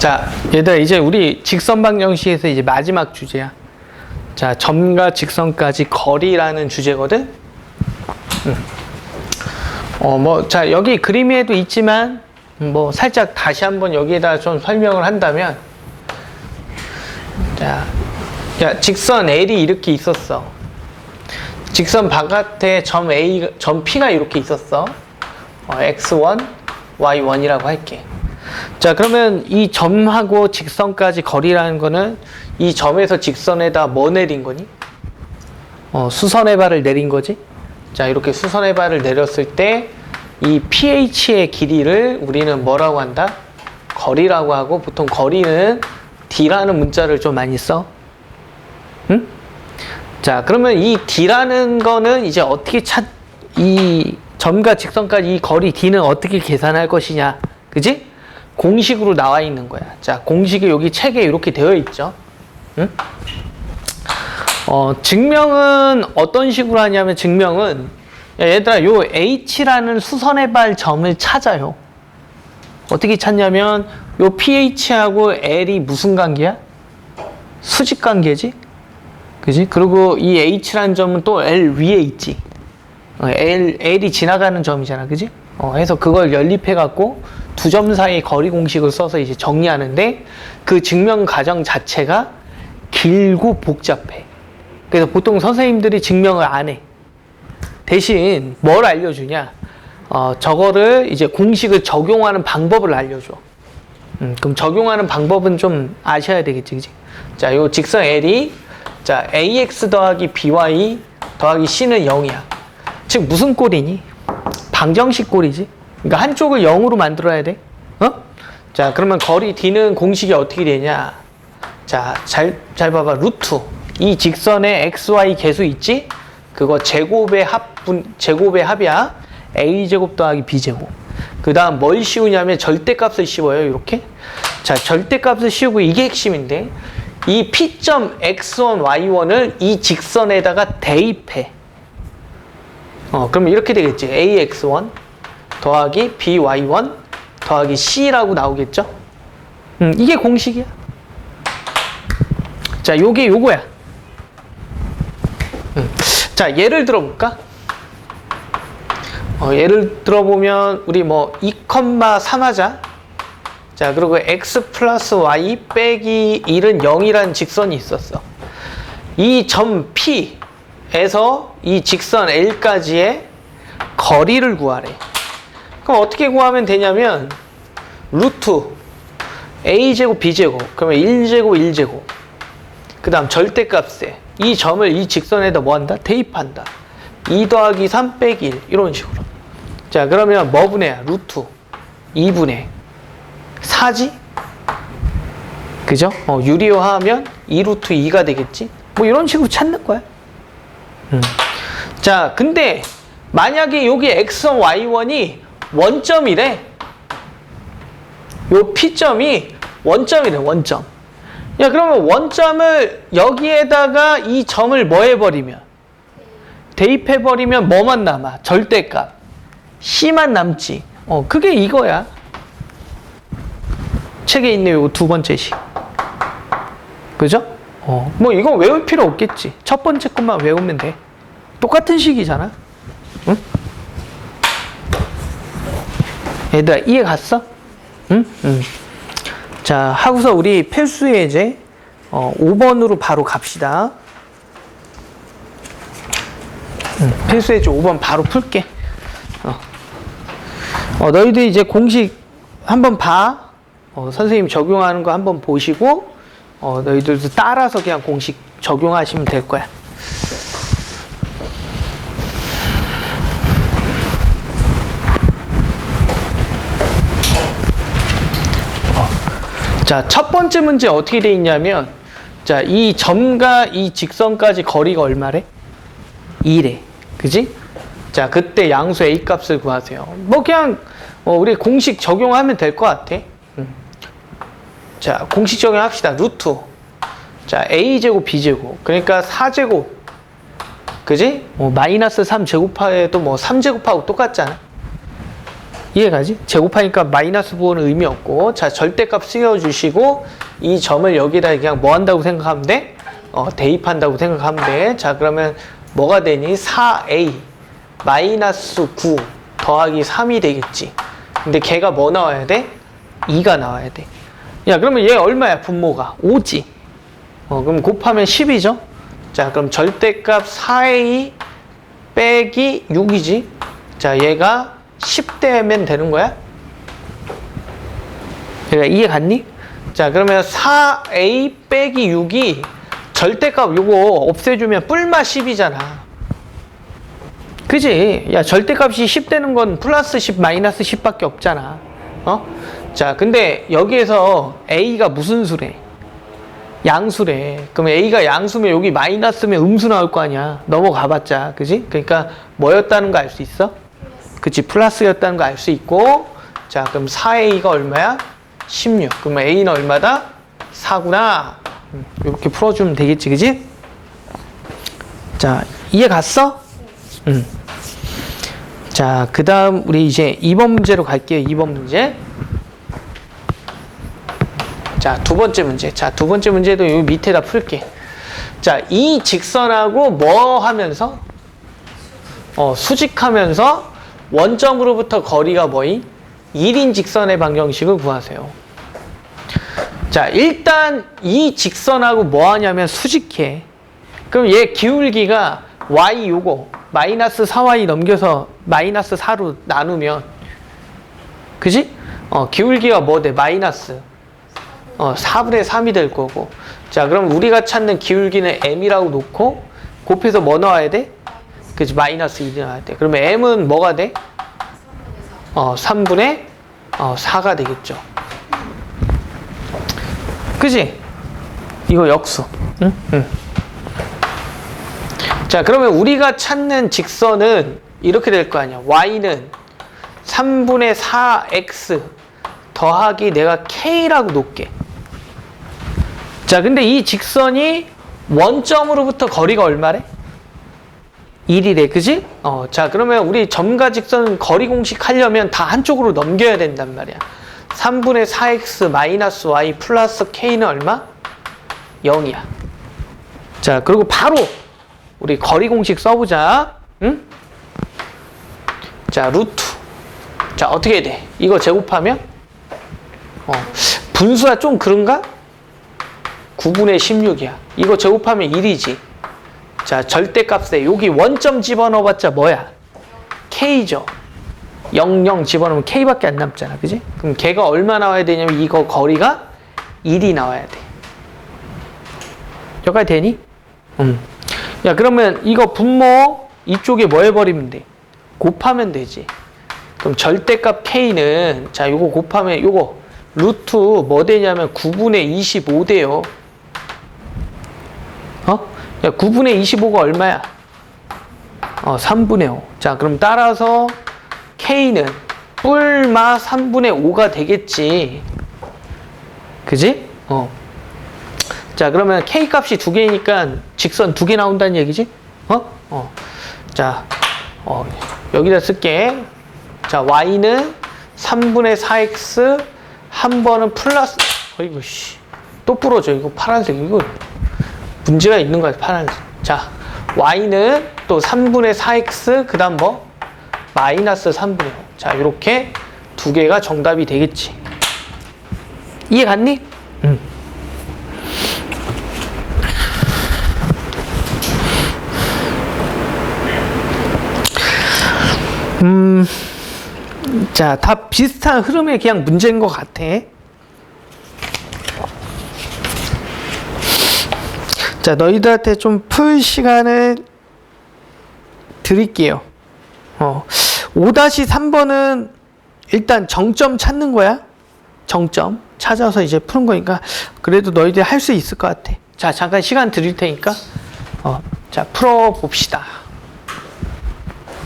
자, 얘들아 이제 우리 직선 방 정식에서 이제 마지막 주제야. 자, 점과 직선까지 거리라는 주제거든. 음. 어, 뭐, 자, 여기 그림 위에도 있지만, 음, 뭐, 살짝 다시 한번 여기에다 좀 설명을 한다면, 자, 야, 직선 L이 이렇게 있었어. 직선 바깥에 점 A, 점 P가 이렇게 있었어. 어, X1, Y1이라고 할게. 자, 그러면 이 점하고 직선까지 거리라는 거는 이 점에서 직선에다 뭐 내린 거니? 어, 수선의 발을 내린 거지? 자, 이렇게 수선의 발을 내렸을 때 이 pH의 길이를 우리는 뭐라고 한다? 거리라고 하고 보통 거리는 d라는 문자를 좀 많이 써. 응? 자, 그러면 이 d라는 거는 이제 어떻게 찾, 이 점과 직선까지 이 거리 d는 어떻게 계산할 것이냐. 그지? 공식으로 나와 있는 거야. 자, 공식이 여기 책에 이렇게 되어 있죠. 응? 어, 증명은 어떤 식으로 하냐면 증명은 야, 얘들아 요 H라는 수선의 발 점을 찾아요. 어떻게 찾냐면 요 pH하고 L이 무슨 관계야? 수직 관계지? 그지? 그리고 이 H라는 점은 또 L 위에 있지. 어, L, L이 지나가는 점이잖아. 그지? 어, 해서 그걸 연립해갖고 두 점 사이 거리 공식을 써서 이제 정리하는데 그 증명 과정 자체가 길고 복잡해. 그래서 보통 선생님들이 증명을 안 해. 대신 뭘 알려주냐? 어, 저거를 이제 공식을 적용하는 방법을 알려줘. 음, 그럼 적용하는 방법은 좀 아셔야 되겠지, 그지? 자, 요 직선 L이 자 ax 더하기 by 더하기 c는 0이야. 즉 무슨 꼴이니? 방정식 꼴이지. 그러니까 한쪽을 0으로 만들어야 돼. 어? 자, 그러면 거리 d는 공식이 어떻게 되냐? 자, 잘, 잘 봐봐. 루트. 이 직선에 xy 계수 있지? 그거 제곱의 합분, 제곱의 합이야. a제곱 더하기 b제곱. 그 다음 뭘 씌우냐면 절대값을 씌워요. 이렇게. 자, 절대값을 씌우고 이게 핵심인데 이 P점 x1, y1을 이 직선에다가 대입해. 어, 그럼 이렇게 되겠지. ax1 더하기 by1 더하기 c라고 나오겠죠? 음, 이게 공식이야. 자, 요게 요거야. 음. 자, 예를 들어볼까? 어, 예를 들어보면 우리 뭐 2,3 하자. 자, 그리고 x 플러스 y 빼기 1은 0이라는 직선이 있었어. 이 점 P 에서 이 직선 L까지의 거리를 구하래. 그럼 어떻게 구하면 되냐면 루트 A제곱 B제곱 그러면 1제곱 1제곱 그 다음 절대값에 이 점을 이 직선에다 뭐 한다? 대입한다. 2 더하기 3 빼기 1 이런 식으로. 자 그러면 뭐 분해야? 루트 2분의 4지? 그죠? 어, 유리화하면 2루트 2가 되겠지? 뭐 이런 식으로 찾는 거야. 음. 자, 근데 만약에 여기 x1, y1이 원점이래. 요 P점이 원점이래, 원점. 야, 그러면 원점을 여기에다가 이 점을 뭐 해버리면? 대입해버리면 뭐만 남아? 절대값. C만 남지. 어, 그게 이거야. 책에 있는 요 두 번째 식. 그죠? 어, 뭐 이거 외울 필요 없겠지. 첫 번째 것만 외우면 돼. 똑같은 식이잖아. 응? 얘들아 이해 갔어? 응? 응. 자, 하고서 우리 필수 예제 어, 5번으로 바로 갑시다. 응, 필수 예제 5번 바로 풀게. 어. 어, 너희들 이제 공식 한번 봐. 어, 선생님 적용하는 거 한번 보시고 어, 너희들도 따라서 그냥 공식 적용하시면 될 거야. 어. 자, 첫 번째 문제 어떻게 돼 있냐면 자, 이 점과 이 직선까지 거리가 얼마래? 2래. 그지? 자, 그때 양수 A 값을 구하세요. 뭐 그냥 어, 우리 공식 적용하면 될 것 같아. 음. 자, 공식 적용합시다. 루트. 자, A제곱, B제곱. 그러니까 4제곱. 그지? 뭐, 마이너스 3제곱해도 뭐 3제곱하고 똑같잖아. 이해가지? 제곱하니까 마이너스 부호는 의미 없고 자 절대값 쓰여주시고 이 점을 여기다 그냥 뭐 한다고 생각하면 돼? 어, 대입한다고 생각하면 돼. 자 그러면 뭐가 되니? 4a 마이너스 9 더하기 3이 되겠지. 근데 걔가 뭐 나와야 돼? 2가 나와야 돼. 야 그러면 얘 얼마야 분모가? 5지. 어 그럼 곱하면 10이죠. 자 그럼 절대값 4a 빼기 6이지. 자 얘가 10대면 되는 거야? 얘가 이해 갔니? 자 그러면 4a 빼기 6이 절대값 요거 없애주면 뿔마 10이잖아. 그지? 야, 절대값이 10 되는 건 플러스 10, 마이너스 10밖에 없잖아. 어? 자, 근데 여기에서 A가 무슨 수래? 양수래. 그럼 A가 양수면 여기 마이너스면 음수 나올 거 아니야. 넘어가 봤자. 그지? 그러니까 뭐였다는 거 알 수 있어? 그치. 플러스였다는 거 알 수 있고. 자, 그럼 4A가 얼마야? 16. 그러면 A는 얼마다? 4구나. 이렇게 풀어주면 되겠지. 그지? 자, 이해 갔어? 응. 자, 그 다음 우리 이제 2번 문제로 갈게요. 2번 문제. 자, 두 번째 문제. 자, 두 번째 문제도 여기 밑에다 풀게. 자, 이 직선하고 뭐 하면서? 어, 수직하면서 원점으로부터 거리가 뭐인? 1인 직선의 방정식을 구하세요. 자, 일단 이 직선하고 뭐 하냐면 수직해. 그럼 얘 기울기가 y 요거 마이너스 4y 넘겨서 마이너스 4로 나누면 그지? 어, 기울기가 뭐 돼? 마이너스 어, 4분의 3이 될 거고 자 그럼 우리가 찾는 기울기는 m이라고 놓고 곱해서 뭐 넣어야 돼? 그지 마이너스 1이 나와야 돼 그러면 m은 뭐가 돼? 어 3분의 어, 4가 되겠죠 그지? 이거 역수 응? 응. 자 그러면 우리가 찾는 직선은 이렇게 될 거 아니야 y는 3분의 4x 더하기 내가 k라고 놓게 자 근데 이 직선이 원점으로부터 거리가 얼마래? 1이래 그지? 어, 자 그러면 우리 점과 직선 거리 공식 하려면 다 한쪽으로 넘겨야 된단 말이야 3분의 4x 마이너스 y 플러스 k는 얼마? 0이야 자 그리고 바로 우리 거리 공식 써보자. 응? 자, 루트. 자, 어떻게 돼? 이거 제곱하면? 어, 분수가 좀 그런가? 9분의 16이야. 이거 제곱하면 1이지. 자, 절대값에 여기 원점 집어넣어봤자 뭐야? K죠. 0, 0 집어넣으면 K밖에 안 남잖아. 그지? 그럼 걔가 얼마 나와야 되냐면 이거 거리가 1이 나와야 돼. 여기까지 되니? 응. 야 그러면 이거 분모 이쪽에 뭐 해버리면 돼? 곱하면 되지. 그럼 절대값 k는 자 요거 곱하면 요거 루트 뭐 되냐면 9분의 25 돼요. 어? 야 9분의 25가 얼마야? 어 3분의 5. 자 그럼 따라서 k는 뿔마 3분의 5가 되겠지. 그지? 어. 자, 그러면 K 값이 두 개니까 직선 두 개 나온다는 얘기지? 어? 어. 자, 어, 여기다 쓸게. 자, Y는 3분의 4X, 한 번은 플러스, 어이구, 씨. 또 부러져. 이거 파란색. 이거 문제가 있는 거야, 파란색. 자, Y는 또 3분의 4X, 그 다음 뭐? 마이너스 3분의 5. 자, 이렇게 두 개가 정답이 되겠지. 이해 갔니? 응. 음, 자, 다 비슷한 흐름의 그냥 문제인 것 같아. 자, 너희들한테 좀 풀 시간을 드릴게요. 어, 5-3번은 일단 정점 찾는 거야. 정점 찾아서 이제 푸는 거니까 그래도 너희들 할 수 있을 것 같아. 자, 잠깐 시간 드릴 테니까 어, 자, 풀어 봅시다.